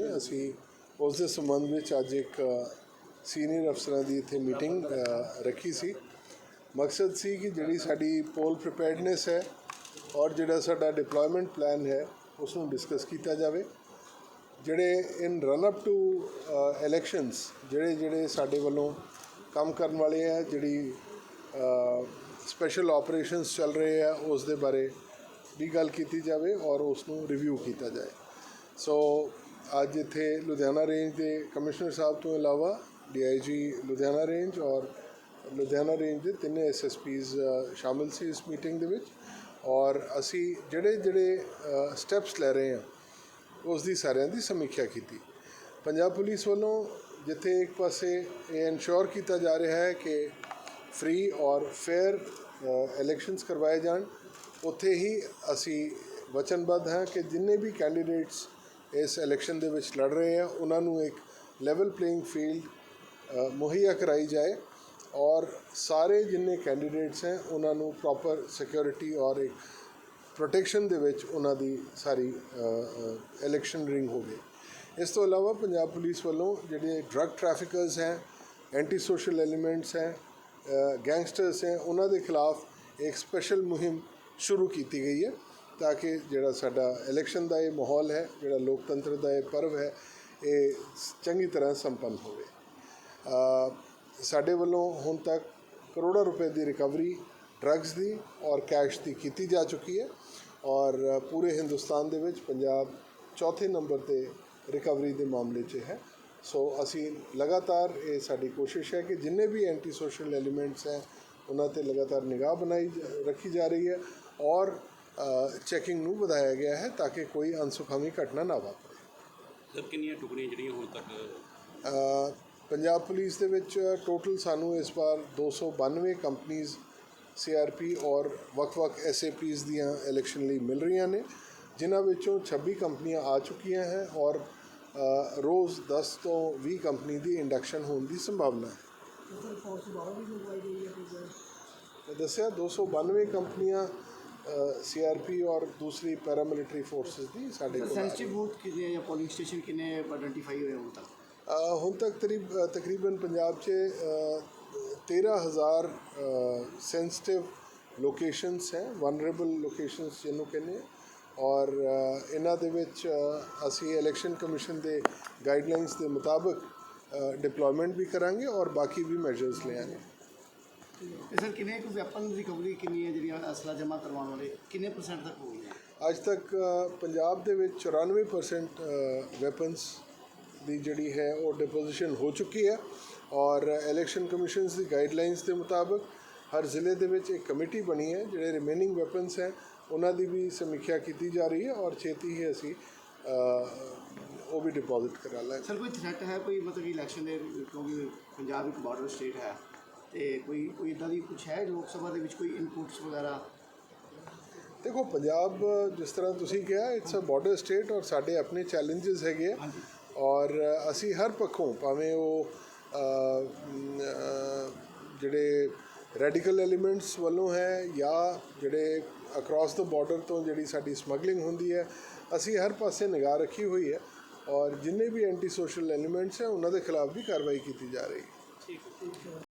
ਨੇ ਅਸੀਂ ਉਸ ਦੇ ਸੰਬੰਧ ਵਿੱਚ ਅੱਜ ਇੱਕ ਸੀਨੀਅਰ ਅਫਸਰਾਂ ਦੀ ਇੱਥੇ ਮੀਟਿੰਗ ਰੱਖੀ ਸੀ। ਮਕਸਦ ਸੀ ਕਿ ਜਿਹੜੀ ਸਾਡੀ ਪੋਲ ਪ੍ਰੀਪੇਅਰਡਨੈਸ ਹੈ ਔਰ ਜਿਹੜਾ ਸਾਡਾ ਡਿਪਲੋਇਮੈਂਟ ਪਲਾਨ ਹੈ, ਉਸ ਨੂੰ ਡਿਸਕਸ ਕੀਤਾ ਜਾਵੇ। ਜਿਹੜੇ in run up to elections, ਜਿਹੜੇ ਜਿਹੜੇ ਸਾਡੇ ਵੱਲੋਂ ਕੰਮ ਕਰਨ ਵਾਲੇ ਆ, ਜਿਹੜੀ ਸਪੈਸ਼ਲ ਆਪਰੇਸ਼ਨਸ ਚੱਲ ਰਹੇ ਆ, ਉਸ ਦੇ ਬਾਰੇ ਵੀ ਗੱਲ ਕੀਤੀ ਜਾਵੇ ਔਰ ਉਸ ਨੂੰ ਰਿਵਿਊ ਕੀਤਾ ਜਾਏ। ਸੋ ਅੱਜ ਇੱਥੇ ਲੁਧਿਆਣਾ ਰੇਂਜ ਦੇ ਕਮਿਸ਼ਨਰ ਸਾਹਿਬ ਤੋਂ ਇਲਾਵਾ ਡੀਆਈਜੀ ਲੁਧਿਆਣਾ ਰੇਂਜ ਔਰ ਲੁਧਿਆਣਾ ਰੇਂਜ ਦੇ ਤਿੰਨੇ ਐਸਐਸਪੀਜ਼ ਸ਼ਾਮਿਲ ਸੀ ਇਸ ਮੀਟਿੰਗ ਦੇ ਵਿੱਚ ਔਰ ਅਸੀਂ ਜਿਹੜੇ ਜਿਹੜੇ ਸਟੈਪਸ ਲੈ ਰਹੇ ਹਾਂ ਉਸ ਦੀ ਸਾਰਿਆਂ ਦੀ ਸਮੀਖਿਆ ਕੀਤੀ। ਪੰਜਾਬ ਪੁਲਿਸ ਵੱਲੋਂ ਜਿੱਥੇ ਇੱਕ ਪਾਸੇ ਇਹ ਇਨਸ਼ੋਰ ਕੀਤਾ ਜਾ ਰਿਹਾ ਹੈ ਕਿ ਫ੍ਰੀ ਔਰ ਫੇਅਰ ਇਲੈਕਸ਼ਨਸ ਕਰਵਾਏ ਜਾਣ, ਉੱਥੇ ਹੀ ਅਸੀਂ ਵਚਨਬੱਧ ਹਾਂ ਕਿ ਜਿੰਨੇ ਵੀ ਕੈਂਡੀਡੇਟਸ ਇਸ ਇਲੈਕਸ਼ਨ ਦੇ ਵਿੱਚ ਲੜ ਰਹੇ ਆ ਉਹਨਾਂ ਨੂੰ ਇੱਕ ਲੈਵਲ ਪਲੇਇੰਗ ਫੀਲਡ ਮੁਹੱਈਆ ਕਰਾਈ ਜਾਏ ਔਰ ਸਾਰੇ ਜਿੰਨੇ ਕੈਂਡੀਡੇਟਸ ਹੈ, ਉਹਨਾਂ ਨੂੰ ਪ੍ਰੋਪਰ ਸਿਕਿਉਰਿਟੀ ਔਰ ਇੱਕ ਪ੍ਰੋਟੈਕਸ਼ਨ ਦੇ ਵਿੱਚ ਉਹਨਾਂ ਦੀ ਸਾਰੀ ਇਲੈਕਸ਼ਨ ਰਿੰਗ ਹੋਵੇ। ਇਸ ਤੋਂ ਇਲਾਵਾ ਪੰਜਾਬ ਪੁਲਿਸ ਵੱਲੋਂ ਜਿਹੜੇ ਡਰੱਗ ਟ੍ਰੈਫਿਕਰਸ ਹੈ ਐਂਟੀ ਸੋਸ਼ਲ ਐਲੀਮੈਂਟਸ ਹੈ ਗੈਂਗਸਟਰਸ ਹੈ, ਉਹਨਾਂ ਦੇ ਖਿਲਾਫ ਇੱਕ ਸਪੈਸ਼ਲ ਮੁਹਿੰਮ ਸ਼ੁਰੂ ਕੀਤੀ ਗਈ ਹੈ। ਤਾਂ ਕਿ ਜਿਹੜਾ ਸਾਡਾ ਇਲੈਕਸ਼ਨ ਦਾ ਇਹ ਮਾਹੌਲ ਹੈ, ਜਿਹੜਾ ਲੋਕਤੰਤਰ ਦਾ ਇਹ ਪਰਵ ਹੈ, ਇਹ ਚੰਗੀ ਤਰ੍ਹਾਂ ਸੰਪੰਨ ਹੋਵੇ। ਸਾਡੇ ਵੱਲੋਂ ਹੁਣ ਤੱਕ ਕਰੋੜਾਂ ਰੁਪਏ ਦੀ ਰਿਕਵਰੀ ਡਰੱਗਸ ਦੀ ਔਰ ਕੈਸ਼ ਦੀ ਕੀਤੀ ਜਾ ਚੁੱਕੀ ਹੈ ਔਰ ਪੂਰੇ ਹਿੰਦੁਸਤਾਨ ਦੇ ਵਿੱਚ ਪੰਜਾਬ ਚੌਥੇ ਨੰਬਰ ਤੇ ਰਿਕਵਰੀ ਦੇ ਮਾਮਲੇ 'ਚ ਹੈ। ਸੋ ਅਸੀਂ ਲਗਾਤਾਰ ਇਹ ਸਾਡੀ ਕੋਸ਼ਿਸ਼ ਹੈ ਕਿ ਜਿੰਨੇ ਵੀ ਐਂਟੀ ਸੋਸ਼ਲ ਐਲੀਮੈਂਟਸ ਹੈ, ਉਹਨਾਂ ਤੇ ਲਗਾਤਾਰ ਨਿਗਾਹ ਬਣਾਈ ਜ- ਰੱਖੀ ਜਾ ਰਹੀ ਹੈ ਔਰ ਚੈਕਿੰਗ ਨੂੰ ਵਧਾਇਆ ਗਿਆ ਹੈ ਤਾਂ ਕਿ ਕੋਈ ਅਨਸੁਖਾਵੀ ਘਟਨਾ ਨਾ ਵਾਪਰੇ। ਸਰ ਕਿੰਨੀਆਂ ਟੁਕੜੀਆਂ ਜਿਹੜੀਆਂ ਹੁਣ ਤੱਕ ਅ, ਪੰਜਾਬ ਪੁਲਿਸ ਦੇ ਵਿੱਚ ਟੋਟਲ ਸਾਨੂੰ ਇਸ ਵਾਰ 292 ਕੰਪਨੀਆਂ ਸੀਆਰਪੀ ਔਰ ਵੱਖ-ਵੱਖ ਐਸਏਪੀਸ ਦੀਆਂ ਇਲੈਕਸ਼ਨ ਲਈ ਮਿਲ ਰਹੀਆਂ ਨੇ ਜਿਨ੍ਹਾਂ ਵਿੱਚੋਂ 26 ਕੰਪਨੀਆਂ ਆ ਚੁੱਕੀਆਂ ਹੈ ਔਰ ਰੋਜ਼ 10 ਤੋਂ 20 ਕੰਪਨੀ ਦੀ ਇੰਡਕਸ਼ਨ ਹੋਣ ਦੀ ਸੰਭਾਵਨਾ ਹੈ। ਦੱਸਿਆ 292 ਕੰਪਨੀਆਂ ਸੀਆਰਪੀ ਔਰ ਦੂਸਰੀ ਪੈਰਾਮਿਲਟਰੀ ਫੋਰਸਸ ਦੀ ਸਾਡੇ ਕੋਲ। ਸੈਂਸਿਟਿਵ ਬੂਥ ਕਿੰਨੇ ਜਾਂ ਪੋਲਿੰਗ ਸਟੇਸ਼ਨ ਕਿੰਨੇ ਆਇਡੈਂਟੀਫਾਈ ਹੋਏ ਹੁਣ ਤੱਕ? ਹੁਣ ਤੱਕ ਤਕਰੀਬਨ ਪੰਜਾਬ 'ਚ ਅ, 13000 ਸੈਂਸਿਟਿਵ ਲੋਕੇਸ਼ਨਸ ਹੈ ਵਨਰੇਬਲ ਲੋਕੇਸ਼ਨਸ ਜਿਹਨੂੰ ਕਹਿੰਦੇ ਔਰ ਇਹਨਾਂ ਦੇ ਵਿੱਚ ਅਸੀਂ ਇਲੈਕਸ਼ਨ ਕਮਿਸ਼ਨ ਦੇ ਗਾਈਡਲਾਈਨਸ ਦੇ ਮੁਤਾਬਕ ਡਿਪਲੋਇਮੈਂਟ ਵੀ ਕਰਾਂਗੇ ਔਰ ਬਾਕੀ ਵੀ ਮੈਜਰਸ ਲਿਆਂਗੇ। ਤੇ ਸਰ ਕਿੰਨੇ ਕੁ ਵੈਪਨ ਰਿਕਵਰੀ ਕਿੰਨੀ ਹੈ ਜਿਹੜੀਆਂ ਅਸਲਾ ਜਮ੍ਹਾਂ ਕਰਵਾਉਣ ਵਾਲੇ? ਕਿੰਨੇ ਪਰਸੈਂਟ ਤੱਕ ਹੋ ਗਈਆਂ ਅੱਜ ਤੱਕ ਪੰਜਾਬ ਦੇ ਵਿੱਚ 94% ਵੈਪਨਸ ਦੀ ਜਿਹੜੀ ਹੈ ਉਹ ਡਿਪੋਜੀਸ਼ਨ ਹੋ ਚੁੱਕੀ ਹੈ ਔਰ ਇਲੈਕਸ਼ਨ ਕਮਿਸ਼ਨਸ ਦੀ ਗਾਈਡਲਾਈਨਸ ਦੇ ਮੁਤਾਬਕ ਹਰ ਜ਼ਿਲ੍ਹੇ ਦੇ ਵਿੱਚ ਇੱਕ ਕਮੇਟੀ ਬਣੀ ਹੈ ਜਿਹੜੇ ਰਿਮੇਨਿੰਗ ਵੈਪਨਸ ਹੈ ਉਹਨਾਂ ਦੀ ਵੀ ਸਮੀਖਿਆ ਕੀਤੀ ਜਾ ਰਹੀ ਹੈ ਔਰ ਛੇਤੀ ਹੀ ਅਸੀਂ ਉਹ ਵੀ ਡਿਪੋਜ਼ਿਟ ਕਰਾ ਲਾਂਗੇ। ਸਰ ਕੋਈ ਥ੍ਰੈਟ ਹੈ? ਕੋਈ ਮਤਲਬ ਇਲੈਕਸ਼ਨ ਦੇ ਕਿਉਂਕਿ ਪੰਜਾਬ ਇੱਕ ਬਾਰਡਰ ਸਟੇਟ ਹੈ। ਤੇ ਕੋਈ ਕੋਈ ਇਦਾਂ ਦੀ ਕੁਝ ਹੈ ਲੋਕ ਸਭਾ ਦੇ ਵਿੱਚ ਕੋਈ ਇਨਪੁਟਸ ਵਗੈਰਾ? ਦੇਖੋ ਪੰਜਾਬ ਜਿਸ ਤਰ੍ਹਾਂ ਤੁਸੀਂ ਕਿਹਾ ਇਟਸ ਅ ਬਾਰਡਰ ਸਟੇਟ ਔਰ ਸਾਡੇ ਆਪਣੇ ਚੈਲੰਜਸ ਹੈਗੇ ਔਰ ਅਸੀਂ ਹਰ ਪੱਖੋਂ ਭਾਵੇਂ ਉਹ ਜਿਹੜੇ ਰੈਡੀਕਲ ਐਲੀਮੈਂਟਸ ਵੱਲੋਂ ਹੈ ਜਾਂ ਜਿਹੜੇ ਅਕ੍ਰੋਸ ਦ ਬਾਰਡਰ ਤੋਂ ਜਿਹੜੀ ਸਾਡੀ ਸਮਗਲਿੰਗ ਹੁੰਦੀ ਹੈ ਅਸੀਂ ਹਰ ਪਾਸੇ ਨਿਗਾਹ ਰੱਖੀ ਹੋਈ ਹੈ ਔਰ ਜਿੰਨੇ ਵੀ ਐਂਟੀ ਸੋਸ਼ਲ ਐਲੀਮੈਂਟਸ ਹੈ ਉਹਨਾਂ ਦੇ ਖਿਲਾਫ ਵੀ ਕਾਰਵਾਈ ਕੀਤੀ ਜਾ ਰਹੀ ਹੈ।